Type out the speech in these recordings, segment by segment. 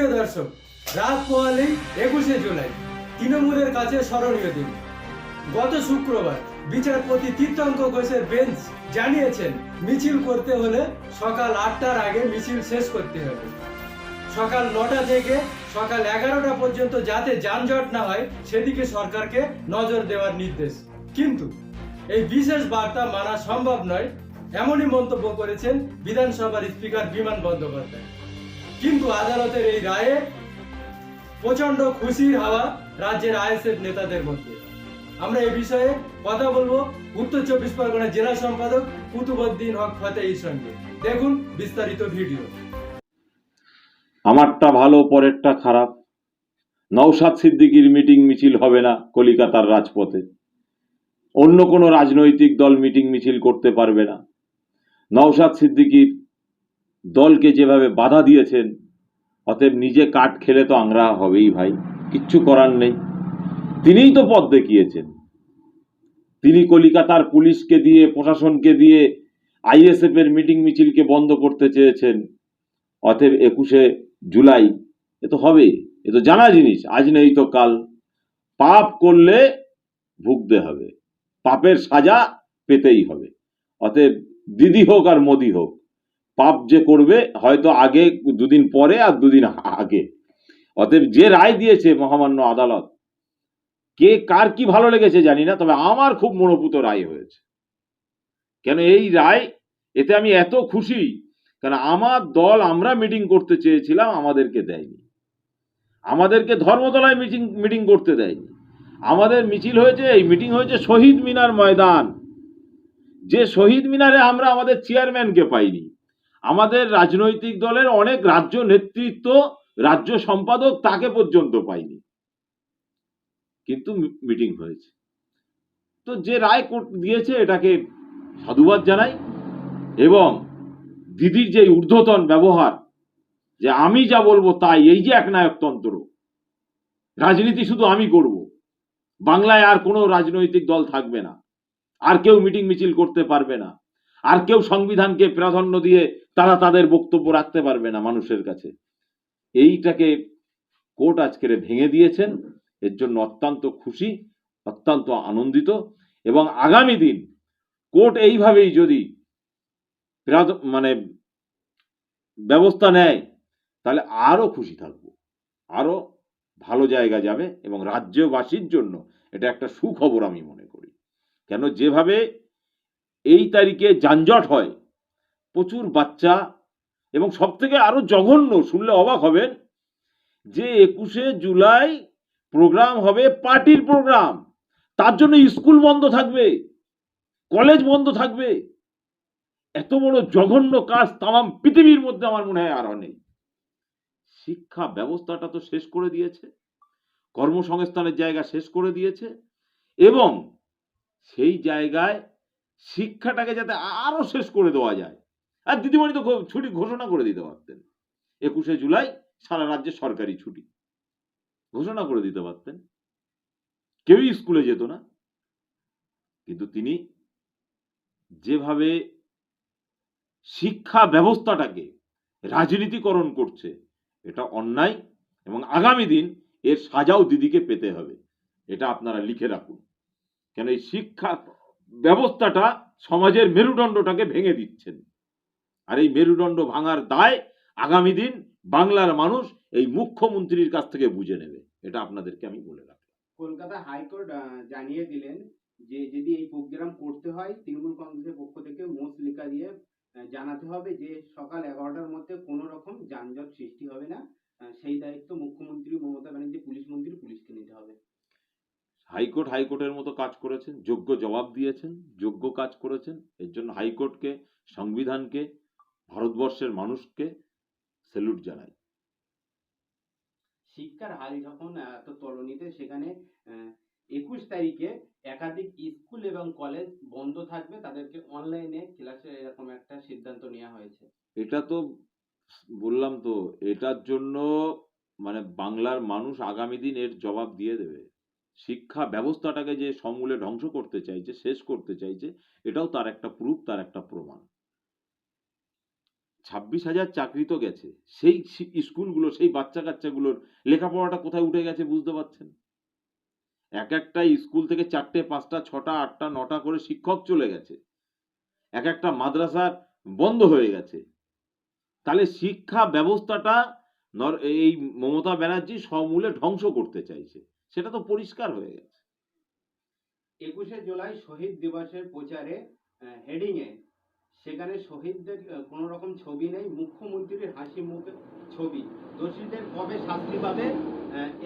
সুপ্রিয় দর্শক রাত পোহালি একুশে জুলাই, তৃণমূলের কাছে স্মরণীয় দিন। গত শুক্রবার বিচারপতি তীর্থঙ্ক ঘোষের বেঞ্চ জানিয়েছেন, মিছিল করতে হলে সকাল আটটার আগে মিছিল শেষ করতে হবে। সকাল নটা থেকে সকাল এগারোটা পর্যন্ত যাতে যানজট না হয়, সেদিকে সরকারকে নজর দেওয়ার নির্দেশ। কিন্তু এই বিশেষ বার্তা মানা সম্ভব নয়, এমনই মন্তব্য করেছেন বিধানসভার স্পিকার বিমান বন্দ্যোপাধ্যায়। কিন্তু আদালতের এই রায়ে প্রচণ্ড খুশির হাওয়া রাজ্যের আইএসএফ নেতাদের মধ্যে। আমরা এই বিষয়ে কথা বলব উত্তর চব্বিশ পরগনা জেলা সম্পাদক কুতুবুদ্দিন হক ফতেহির সঙ্গে। দেখুন বিস্তারিত ভিডিও। আমারটা ভালো, পরেরটা খারাপ। নওশাদ সিদ্দিকির মিটিং মিছিল হবে না কলিকাতার রাজপথে। অন্য কোনো রাজনৈতিক দল মিটিং মিছিল করতে পারবে না। নওশাদ সিদ্দিকির দলকে যেভাবে বাধা দিয়েছেন, অতএব নিজে কাঠ খেলে তো আংরা হবেই ভাই, কিচ্ছু করার নেই। তিনিই তো পথ দেখিয়েছেন। তিনি কলিকাতার পুলিশকে দিয়ে, প্রশাসনকে দিয়ে আইএসএফ এর মিটিং মিছিলকে বন্ধ করতে চেয়েছেন। অতএব একুশে জুলাই, এ তো হবে, এ তো জানা জিনিস, আজ নেই তো কাল। পাপ করলে ভুগতে হবে, পাপের সাজা পেতেই হবে। অতএব দিদি হোক আর মোদি হোক পাপ যে করবে, হয়তো আগে, দুদিন পরে আর দুদিন আগে। অতএব যে রায় দিয়েছে মহামান্য আদালত, কে কার কি ভালো লেগেছে জানি না, তবে আমার খুব মনোপুত রায় হয়েছে। কেন এই রায়, এতে আমি এত খুশি কারণ আমার দল আমরা মিটিং করতে চেয়েছিলাম, আমাদেরকে দেয়নি। আমাদেরকে ধর্মতলায় মিটিং মিটিং করতে দেয়নি। আমাদের মিছিল হয়েছে, এই মিটিং হয়েছে শহীদ মিনার ময়দান। যে শহীদ মিনারে আমরা আমাদের চেয়ারম্যানকে পাইনি আমাদের রাজনৈতিক দলের অনেক রাজ্য নেতৃত্ব, রাজ্য সম্পাদক তাকে পর্যন্ত পাইনি কিন্তু মিটিং হয়েছে। তো যে রায় কোর্ট দিয়েছে এটাকে সাধুবাদ জানাই এবং দিদির যে ঊর্ধ্বতন ব্যবহার, যে আমি যা বলব তাই, এই যে একনায়কতন্ত্র, রাজনীতি শুধু আমি করব, বাংলায় আর কোনো রাজনৈতিক দল থাকবে না, আর কেউ মিটিং মিছিল করতে পারবে না। আর কেউ সংবিধানকে প্রাধান্য দিয়ে তারা তাদের বক্তব্য রাখতে পারবে না মানুষের কাছে। এইটাকে কোর্ট আজকের ভেঙে দিয়েছেন। এর জন্য অত্যন্ত খুশি, অত্যন্ত আনন্দিত এবং আগামী দিন কোর্ট এইভাবেই যদি মানে ব্যবস্থা নেয়, তাহলে আরও খুশি থাকব। আরও ভালো জায়গা যাবে এবং রাজ্যবাসীর জন্য এটা একটা সুখবর আমি মনে করি। কেন যেভাবে এই তারিখে যানজট হয়, প্রচুর বাচ্চা এবং সব থেকে আরও জঘন্য শুনলে অবাক হবেন যে একুশে জুলাই প্রোগ্রাম হবে পার্টির প্রোগ্রাম তার জন্য স্কুল বন্ধ থাকবে কলেজ বন্ধ থাকবে। এত বড় জঘন্য কাজ তাম পৃথিবীর মধ্যে আমার মনে হয় আরও নেই। শিক্ষা ব্যবস্থাটা তো শেষ করে দিয়েছে, কর্মসংস্থানের জায়গা শেষ করে দিয়েছে এবং সেই জায়গায় শিক্ষাটাকে যাতে আরও শেষ করে দেওয়া যায়। আর দিদিমণি তো ছুটি ঘোষণা করে দিতে পারতেন। একুশে জুলাই সারা রাজ্যে সরকারি ছুটি। ঘোষণা করে দিতে পারতেন। কেউই স্কুলে যেত না। কিন্তু তিনি যেভাবে শিক্ষা ব্যবস্থাটাকে রাজনীতিকরণ করছে, এটা অন্যায় এবং আগামী দিন এর সাজাও দিদিকে পেতে হবে। এটা আপনারা লিখে রাখুন। কেন এই শিক্ষা ব্যবস্থাটা সমাজের মেরুদণ্ডটাকে ভেঙে দিচ্ছেন। আর এই মেরুদণ্ড ভাঙার দায় আগামী দিন বাংলার মানুষ এই মুখ্যমন্ত্রীর কাছ থেকে বুঝে নেবে। এটা আপনাদেরকে আমি বলে রাখলাম। কলকাতা হাইকোর্ট জানিয়ে দিলেন যে যদি এই প্রোগ্রাম করতে হয়, তৃণমূল কংগ্রেসের পক্ষ থেকে মোস লেখা দিয়ে জানাতে হবে যে সকাল এগারোটার মধ্যে কোনো রকম যানজট সৃষ্টি হবে না। সেই দায়িত্ব মুখ্যমন্ত্রী মমতা ব্যানার্জি, পুলিশ মন্ত্রী, পুলিশকে নিতে হবে। হাইকোর্ট হাইকোর্টের মতো কাজ করেছেন যোগ্য জবাব দিয়েছেন যোগ্য কাজ করেছেন। এর জন্য হাইকোর্টকে সংবিধানকে ভারতবর্ষের মানুষকে স্যালুট জানাই। শিক্ষার হাল যখন এত তলনিতে সেখানে একুশ তারিখে একাধিক স্কুল এবং কলেজ বন্ধ থাকবে তাদেরকে অনলাইনে ক্লাসে এরকম একটা সিদ্ধান্ত নেওয়া হয়েছে। এটা তো বললাম তো এটার জন্য মানে বাংলার মানুষ আগামী দিন এর জবাব দিয়ে দেবে। শিক্ষা ব্যবস্থাটাকে যে সমূলে ধ্বংস করতে চাইছে, শেষ করতে চাইছে, এটাও তার একটা প্রুফ, তার একটা প্রমাণ। ছাব্বিশ হাজার চাকরি তো গেছে। সেই স্কুলগুলো, সেই বাচ্চা কাচ্চাগুলোর লেখাপড়াটা কোথায় উঠে গেছে বুঝতে পারছেন? এক একটা স্কুল থেকে চারটে, পাঁচটা, ছটা, আটটা, নটা করে শিক্ষক চলে গেছে। এক একটা মাদ্রাসা বন্ধ হয়ে গেছে। তাহলে শিক্ষা ব্যবস্থাটা এই মমতা ব্যানার্জি সমূলে ধ্বংস করতে চাইছে। সেটা তো পরিষ্কার হয়ে গেছে। একুশে জুলাই শহীদ দিবসের প্রচারে হেডিং এ সেখানে শহীদদের কোনো রকম ছবি নেই মুখ্যমন্ত্রীর হাসি মুখে ছবি। দোষীদের কবে শাস্তি পাবে?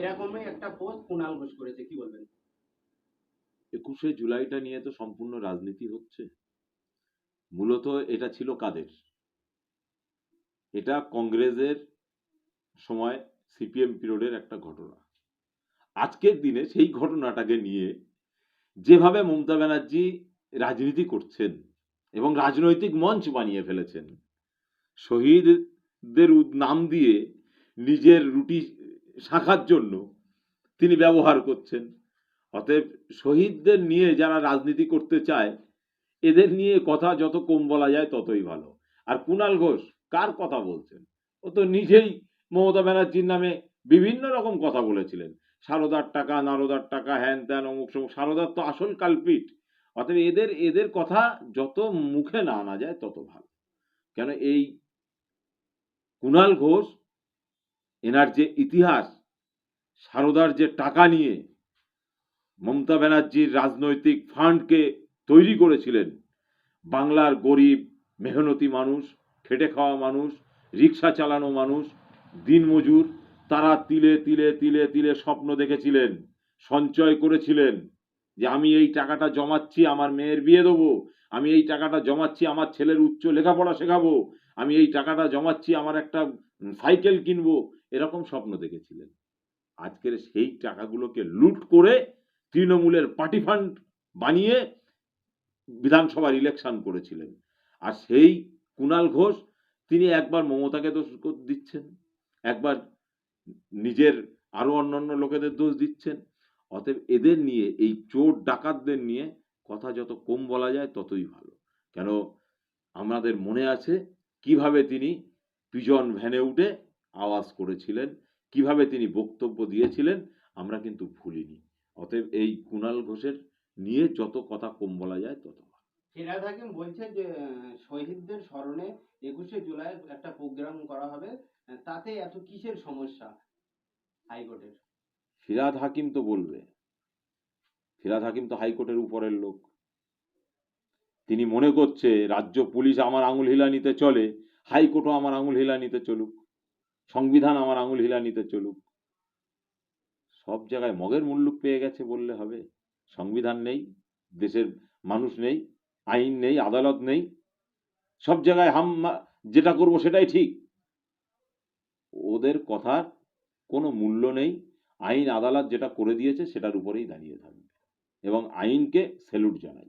এরকমই একটা পোস্ট কুণাল ঘোষ করেছে কি বলবেন? একুশে জুলাইটা নিয়ে তো সম্পূর্ণ রাজনীতি হচ্ছে। মূলত এটা ছিল কাদের? এটা কংগ্রেসের সময় সিপিএম পিরিয়ডের একটা ঘটনা। আজকের দিনে সেই ঘটনাটাকে নিয়ে যেভাবে মমতা ব্যানার্জি রাজনীতি করছেন এবং রাজনৈতিক মঞ্চ বানিয়ে ফেলেছেন, শহীদদের নাম দিয়ে নিজের রুটি শাখার জন্য তিনি ব্যবহার করছেন। অতএব শহীদদের নিয়ে যারা রাজনীতি করতে চায়, এদের নিয়ে কথা যত কম বলা যায় ততই ভালো। আর কুণাল ঘোষ, কার কথা বলছেন? ও তো নিজেই মমতা ব্যানার্জির নামে বিভিন্ন রকম কথা বলেছিলেন। সারদার টাকা, নারদার টাকা, হ্যান ত্যান, অমুক সমুক, সারদার তো আসল কালপিট। অতএব এদের এদের কথা যত মুখে না আনা যায় তত ভালো। কেন এই কুণাল ঘোষ, এনার যে ইতিহাস, সারদার যে টাকা নিয়ে মমতা ব্যানার্জির রাজনৈতিক ফান্ডকে তৈরি করেছিলেন, বাংলার গরিব, মেহনতি মানুষ, খেটে খাওয়া মানুষ রিক্সা চালানো মানুষ, দিনমজুর তারা তিলে তিলে তিলে তিলে স্বপ্ন দেখেছিলেন, সঞ্চয় করেছিলেন যে আমি এই টাকাটা জমাচ্ছি, আমার মেয়ের বিয়ে দেবো, আমি এই টাকাটা জমাচ্ছি, আমার ছেলের উচ্চ লেখাপড়া শেখাবো, আমি এই টাকাটা জমাচ্ছি, আমার একটা সাইকেল কিনবো, এরকম স্বপ্ন দেখেছিলেন। আজকের সেই টাকাগুলোকে লুট করে তৃণমূলের পার্টি ফান্ড বানিয়ে বিধানসভার ইলেকশন করেছিলেন। আর সেই কুণাল ঘোষ, তিনি একবার মমতাকে দোষ দিচ্ছেন, একবার নিজের আরও অন্যান্য লোকেদের দোষ দিচ্ছেন। অতএব এদের নিয়ে, এই চোর ডাকাতদের নিয়ে কথা যত কম বলা যায় ততই ভালো। কেন আমাদের মনে আছে কীভাবে তিনি পিজন ভ্যানে উঠে আওয়াজ করেছিলেন, কীভাবে তিনি বক্তব্য দিয়েছিলেন, আমরা কিন্তু ভুলিনি। অতএব এই কুণাল ঘোষের নিয়ে যত কথা কম বলা যায় তত। ফিরাদ হাকিম বলছে যে শহীদদের স্মরণে একুশে জুলাই একটা প্রোগ্রাম করা হবে। তাতে এত কিসের সমস্যা হাইকোর্টের? ফিরাদ হাকিম তো বলবে। ফিরাদ হাকিম তো হাইকোর্টের উপরের লোক। তিনি মনে করছে, রাজ্য পুলিশ আমার আঙুল হিলানিতে চলে, হাইকোর্টও আমার আঙুল হিলানিতে চলুক, সংবিধান আমার আঙুল হিলানিতে চলুক। সব জায়গায় মগের মুল্লুক পেয়ে গেছে বললে হবে। সংবিধান নেই, দেশের মানুষ নেই, আইন নেই, আদালত নেই। সব জায়গায় হাম যেটা করব সেটাই ঠিক। ওদের কথার কোনো মূল্য নেই। আইন আদালত যেটা করে দিয়েছে সেটার উপরেই দাঁড়িয়ে থাকবে এবং আইনকে স্যালুট জানাই।